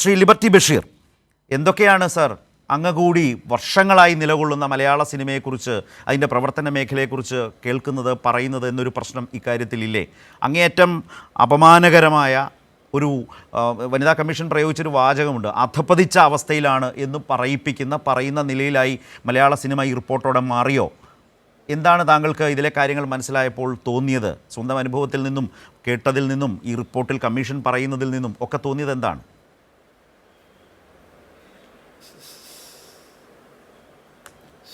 Shri liberty Basheer എന്തൊക്കെയാണ് sir അങ്ങ് കൂടി വർഷങ്ങളായി നിലകൊള്ളുന്ന മലയാള സിനിമയെക്കുറിച്ച് അതിന്റെ പ്രവർത്തന മേഖലയെക്കുറിച്ച് കേൾക്കുന്നത് പറയുന്നത് എന്നൊരു പ്രശ്നം ഇക്കാര്യത്തിലില്ലേ? അങ്ങേയറ്റം അപമാനകരമായ ഒരു വനിതാ കമ്മീഷൻ പ്രയോഗിച്ചൊരു വാചകമുണ്ട്. അധപ്പതിച്ച അവസ്ഥയിലാണ് എന്ന് പറയിപ്പിക്കുന്ന പറയുന്ന നിലയിലായി മലയാള സിനിമ ഈ റിപ്പോർട്ടോടെ മാറിയോ? എന്താണ് താങ്കൾക്ക് ഇതിലെ കാര്യങ്ങൾ മനസ്സിലായപ്പോൾ തോന്നിയത്? സ്വന്തം അനുഭവത്തിൽ നിന്നും കേട്ടതിൽ നിന്നും ഈ റിപ്പോർട്ടിൽ കമ്മീഷൻ പറയുന്നതിൽ നിന്നും ഒക്കെ തോന്നിയത് എന്താണ്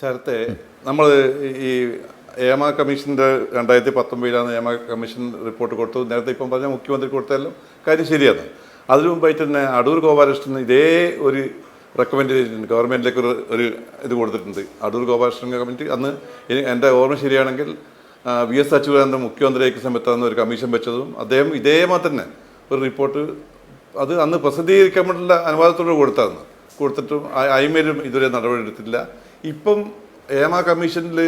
ശരത്തെ നമ്മൾ ഈ ഏമ കമ്മീഷന്റെ രണ്ടായിരത്തി പത്തൊമ്പതിലാണ് ഏമ കമ്മീഷൻ റിപ്പോർട്ട് കൊടുത്തു നേരത്തെ ഇപ്പം പറഞ്ഞ മുഖ്യമന്ത്രി കൊടുത്താലും കാര്യം ശരിയാണ്. അതിനു മുമ്പായിട്ട് തന്നെ അടൂർ ഗോപാലകൃഷ്ണൻ ഇതേ ഒരു റെക്കമെൻഡ് ചെയ്തിട്ടുണ്ട്. ഗവൺമെന്റിലേക്ക് ഒരു ഒരു ഇത് കൊടുത്തിട്ടുണ്ട്. അടൂർ ഗോപാലകൃഷ്ണൻ കമ്മിറ്റി അന്ന് എന്റെ ഓർമ്മ ശരിയാണെങ്കിൽ വി എസ് അച്യുതാനന്ദൻ മുഖ്യമന്ത്രിയായിരിക്കുന്ന സമയത്താണ് ഒരു കമ്മീഷൻ വെച്ചതും അദ്ദേഹം ഇതേമാതിരി തന്നെ ഒരു റിപ്പോർട്ട് അത് അന്ന് പ്രസിദ്ധീകരിക്കാൻ വേണ്ടിയുള്ള അനുവാദത്തോട് കൊടുത്തായിരുന്നു കൊടുത്തിട്ടും അയിമേലും ഇതുവരെ നടപടി എടുത്തില്ല ഇപ്പം ഏമ കമ്മീഷനിൽ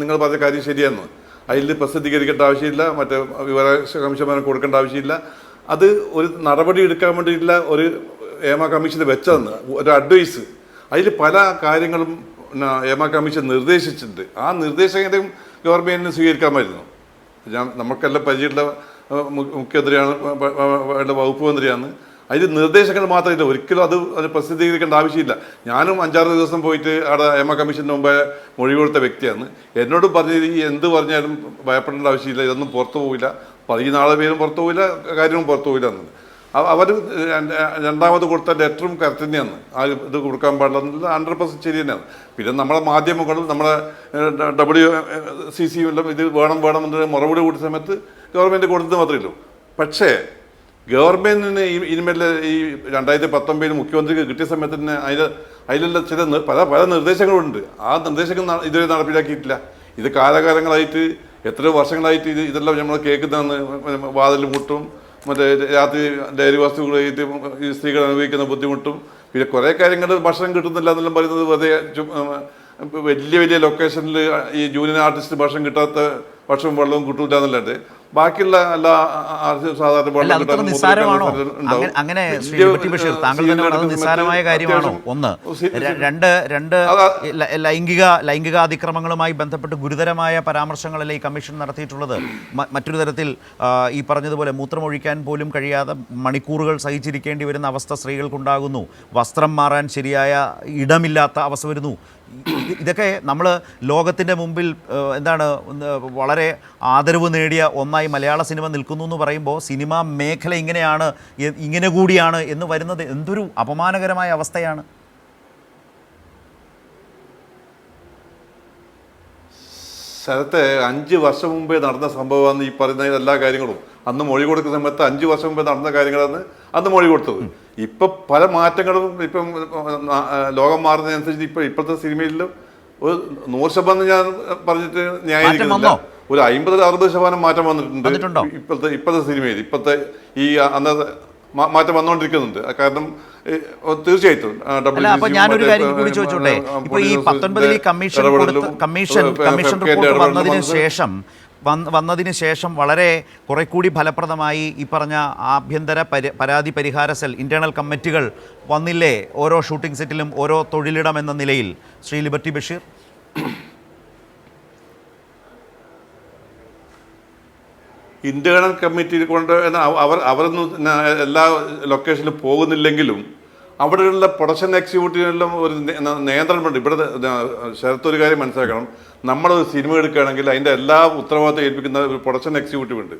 നിങ്ങൾ പറഞ്ഞ കാര്യം ശരിയാണ് അതിൽ പ്രസിദ്ധീകരിക്കേണ്ട ആവശ്യമില്ല മറ്റേ വിവരാവകാശ കമ്മീഷന്മാരെ കൊടുക്കേണ്ട ആവശ്യമില്ല. അത് ഒരു നടപടി എടുക്കാൻ വേണ്ടിയിട്ടുള്ള ഒരു ഏമ കമ്മീഷൻ വെച്ചതെന്ന് ഒരു അഡ്വൈസ്. അതിൽ പല കാര്യങ്ങളും ഏമ കമ്മീഷൻ നിർദ്ദേശിച്ചിട്ടുണ്ട്. ആ നിർദ്ദേശങ്ങളും ഗവൺമെന്റിന് സ്വീകരിക്കാമായിരുന്നു. ഞാൻ നമുക്കെല്ലാം പരിചയമുള്ള മുഖ്യമന്ത്രിയാണ് വകുപ്പ് മന്ത്രിയാണ്. അതിൽ നിർദ്ദേശങ്ങൾ മാത്രമില്ല ഒരിക്കലും അത് അത് പ്രസിദ്ധീകരിക്കേണ്ട ആവശ്യമില്ല. ഞാനും അഞ്ചാറ് ദിവസം പോയിട്ട് അവിടെ എം എ കമ്മീഷന് മുമ്പേ മൊഴി കൊടുത്ത വ്യക്തിയാണ്. എന്നോട് പറഞ്ഞ ഈ എന്ത് പറഞ്ഞാലും ഭയപ്പെടേണ്ട ആവശ്യമില്ല. ഇതൊന്നും പുറത്തു പോവില്ല. പറയുന്ന ആളെ പേരും പുറത്തു പോവില്ല കാര്യവും പുറത്തു പോയില്ല എന്നത് അവർ രണ്ടാമത് കൊടുത്ത ലെറ്ററും കറക്റ്റ് തന്നെയാണ് ആ ഇത് കൊടുക്കാൻ പാടില്ല. ഹൺഡ്രഡ് പെർസെന്റ് ശരി തന്നെയാണ്. പിന്നെ നമ്മുടെ മാധ്യമങ്ങളും നമ്മുടെ ഡബ്ല്യു സി സി എല്ലാം ഇത് വേണം വേണം മറുപടി കൂട്ടിയ സമയത്ത് ഗവൺമെന്റ് കൊടുത്തത് മാത്രമേ ഉള്ളൂ. പക്ഷേ ഗവൺമെന്റിന് ഈ ഇനിമേൽ ഈ രണ്ടായിരത്തി പത്തൊമ്പതിൽ മുഖ്യമന്ത്രിക്ക് കിട്ടിയ സമയത്ത് തന്നെ അതിൽ അതിലുള്ള ചില പല പല നിർദ്ദേശങ്ങളുണ്ട്. ആ നിർദ്ദേശങ്ങൾ ഇതുവരെ നടപ്പിലാക്കിയിട്ടില്ല. ഇത് കാലകാലങ്ങളായിട്ട് എത്ര വർഷങ്ങളായിട്ട് ഇത് ഇതെല്ലാം നമ്മൾ കേൾക്കുന്നതാണ്. വാതിൽ മുട്ടും മറ്റേ രാത്രി ഡയറി വസ്തുക്കൾ ഈ സ്ത്രീകൾ അനുഭവിക്കുന്ന ബുദ്ധിമുട്ടും പിന്നെ കുറേ കാര്യങ്ങൾ ഭക്ഷണം കിട്ടുന്നില്ല എന്നെല്ലാം പറയുന്നത് വെറുതെ വലിയ വലിയ ലൊക്കേഷനിൽ ഈ ജൂനിയർ ആർട്ടിസ്റ്റ് ഭക്ഷണം കിട്ടാത്ത ഭക്ഷണവും വെള്ളവും കിട്ടൂല എന്നല്ലാണ്ട് ബാക്കിയുള്ള എല്ലാ സാധാരണ. അങ്ങനെ- ബഷീർ താങ്കൾ തന്നെ നിസ്സാരമായ കാര്യമാണോ? ഒന്ന് രണ്ട് രണ്ട് ലൈംഗിക ലൈംഗിക അതിക്രമങ്ങളുമായി ബന്ധപ്പെട്ട് ഗുരുതരമായ പരാമർശങ്ങളല്ലേ ഈ കമ്മീഷൻ നടത്തിയിട്ടുള്ളത്? മറ്റൊരു തരത്തിൽ ഈ പറഞ്ഞതുപോലെ മൂത്രമൊഴിക്കാൻ പോലും കഴിയാതെ മണിക്കൂറുകൾ സഹിച്ചിരിക്കേണ്ടി വരുന്ന അവസ്ഥ സ്ത്രീകൾക്കുണ്ടാകുന്നു. വസ്ത്രം മാറാൻ ശരിയായ ഇടമില്ലാത്ത അവസ്ഥ വരുന്നു. ഇതൊക്കെ നമ്മൾ ലോകത്തിന്റെ മുമ്പിൽ എന്താണ് വളരെ ആദരവ് നേടിയ ഒന്നായി മലയാള സിനിമ നിൽക്കുന്നു എന്ന് പറയുമ്പോൾ സിനിമാ മേഖല ഇങ്ങനെയാണ് ഇങ്ങനെ കൂടിയാണ് എന്ന് വരുന്നത് എന്തൊരു അപമാനകരമായ അവസ്ഥയാണ്. സ്ഥലത്ത് അഞ്ച് വർഷം മുമ്പേ നടന്ന സംഭവമാണ് ഈ പറയുന്ന എല്ലാ കാര്യങ്ങളും. അന്ന് മൊഴി കൊടുക്കുന്ന സമയത്ത് അഞ്ച് വർഷം മുമ്പേ നടന്ന കാര്യങ്ങളാണ് അന്ന് മൊഴി കൊടുത്തത്. ഇപ്പം പല മാറ്റങ്ങളും ഇപ്പം ലോകം മാറുന്നതനുസരിച്ച് ഇപ്പം ഇപ്പോഴത്തെ സിനിമയിലും ഒരു നൂറ് ശതമാനം ഞാൻ പറഞ്ഞിട്ട് ന്യായീകരിക്കുന്നില്ല? ഒരു അമ്പത് അറുപത് ശതമാനം മാറ്റം വന്നിട്ടുണ്ട്? ഇപ്പോഴത്തെ ഇപ്പോഴത്തെ സിനിമയിൽ ഇപ്പോഴത്തെ ഈ അന്നത്തെ മാറ്റം വന്നുകൊണ്ടിരിക്കുന്നുണ്ട്. കാരണം തീർച്ചയായിട്ടും അപ്പൊ ഞാനൊരു കാര്യം കൂടി ചോദിച്ചോട്ടെ? ഇപ്പൊ ഈ പത്തൊൻപതിൽ കമ്മീഷൻ കമ്മീഷൻ കമ്മീഷൻ റിപ്പോർട്ട് വന്നതിന് ശേഷം വന്ന് വന്നതിന് ശേഷം വളരെ കുറെ കൂടി ഫലപ്രദമായി ഈ പറഞ്ഞ ആഭ്യന്തര പരാതി പരിഹാര സെൽ ഇന്റേണൽ കമ്മിറ്റികൾ വന്നില്ലേ? ഓരോ ഷൂട്ടിംഗ് സെറ്റിലും ഓരോ തൊഴിലിടം എന്ന നിലയിൽ. Shri liberty Basheer. Internal committee കൊണ്ട് അവർ അവരൊന്നും എല്ലാ ലൊക്കേഷനിലും പോകുന്നില്ലെങ്കിലും അവിടെയുള്ള പ്രൊഡക്ഷൻ എക്സിക്യൂട്ടീവിനെല്ലാം ഒരു നിയന്ത്രണമുണ്ട്. ഇവിടെ ശരത്ത് ഒരു കാര്യം മനസ്സിലാക്കണം. നമ്മളൊരു സിനിമ എടുക്കുകയാണെങ്കിൽ അതിന്റെ എല്ലാ ഉത്തരവാദിത്തം ഏൽപ്പിക്കുന്ന ഒരു പ്രൊഡക്ഷൻ എക്സിക്യൂട്ടീവ് ഉണ്ട്.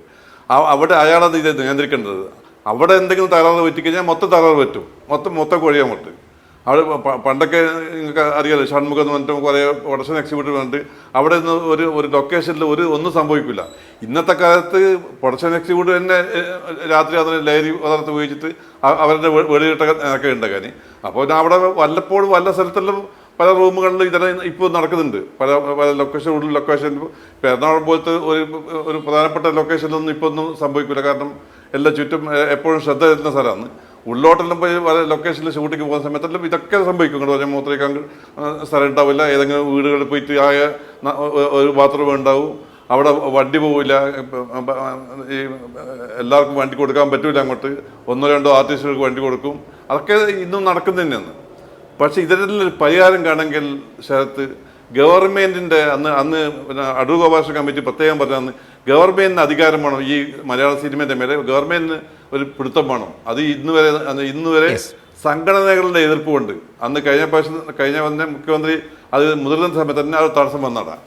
അവിടെ അയാളത് ഇത് നിയന്ത്രിക്കേണ്ടത്. അവിടെ എന്തെങ്കിലും തകരാറ് പറ്റിക്കഴിഞ്ഞാൽ മൊത്തം തകരാറ് പറ്റും. മൊത്തം മൊത്തം കൊഴിയാൻ പറ്റും. അവിടെ പണ്ടൊക്കെ നിങ്ങൾക്ക് അറിയാലോ ഷൺമുഖം എന്ന് പറഞ്ഞിട്ട് കുറേ പ്രൊഡക്ഷൻ എക്സിക്യൂട്ടീവ് ഉണ്ട് അവിടെ നിന്ന് ഒരു ഒരു ലൊക്കേഷനിൽ ഒരു ഒന്നും സംഭവിക്കില്ല ഇന്നത്തെ കാലത്ത് പ്രൊഡക്ഷൻ എക്സിക്യൂട്ടീവ് തന്നെ രാത്രി അതിന് ലഹരി പദാർത്ഥം ഉപയോഗിച്ചിട്ട് അവരുടെ ഒക്കെ ഉണ്ട് ഉണ്ടാക്കാൻ അപ്പോൾ അവിടെ വല്ലപ്പോഴും വല്ല സ്ഥലത്തെല്ലാം പല റൂമുകളിലും ഇതെല്ലാം ഇപ്പോൾ നടക്കുന്നുണ്ട്. പല പല ലൊക്കേഷൻ ഉള്ളിൽ ലൊക്കേഷൻ എറണാകുളം പോലത്തെ ഒരു ഒരു പ്രധാനപ്പെട്ട ലൊക്കേഷനിലൊന്നും ഇപ്പോൾ ഒന്നും സംഭവിക്കില്ല കാരണം എല്ലാ ചുറ്റും എപ്പോഴും ശ്രദ്ധ ചെലുത്തുന്ന സ്ഥലമാണ്. ഉള്ളോട്ടെല്ലാം പോയി പല ലൊക്കേഷനിൽ ഷൂട്ടിങ് പോകുന്ന സമയത്തെല്ലാം ഇതൊക്കെ സംഭവിക്കും ഇങ്ങോട്ട് പറഞ്ഞാൽ മൂത്രയ്ക്കാൻ സ്ഥലം ഉണ്ടാവില്ല ഏതെങ്കിലും വീടുകളിൽ പോയിട്ട് ആയ ഒരു ബാത്റൂം ഉണ്ടാവും. അവിടെ വണ്ടി പോവില്ല. ഈ എല്ലാവർക്കും വണ്ടി കൊടുക്കാൻ പറ്റില്ല അങ്ങോട്ട്. ഒന്നോ രണ്ടോ ആർട്ടിസ്റ്റുകൾക്ക് വണ്ടി കൊടുക്കും. അതൊക്കെ ഇന്നും നടക്കുന്നു തന്നെയാണ്. പക്ഷെ ഇതിനെല്ലാം പരിഹാരം കാണെങ്കിൽ ശരത്ത് ഗവൺമെന്റിന്റെ അന്ന് അന്ന് പിന്നെ അടൂർ ഗോപാലകൃഷ്ണ കമ്മിറ്റി പ്രത്യേകം പറഞ്ഞന്ന് ഗവൺമെന്റിന് അധികാരം വേണം? ഈ മലയാള സിനിമയുടെ മേലെ ഗവൺമെന്റിന് ഒരു പിടുത്തം വേണം? അത് ഇന്ന് വരെ ഇന്ന് വരെ സംഘടനകളുടെ എതിർപ്പുണ്ട്. അന്ന് കഴിഞ്ഞ പ്രാവശ്യം കഴിഞ്ഞ വന്ന മുഖ്യമന്ത്രി അത് മുതിർന്ന സമയത്ത് തന്നെ അത് തടസ്സം വന്നതാണ്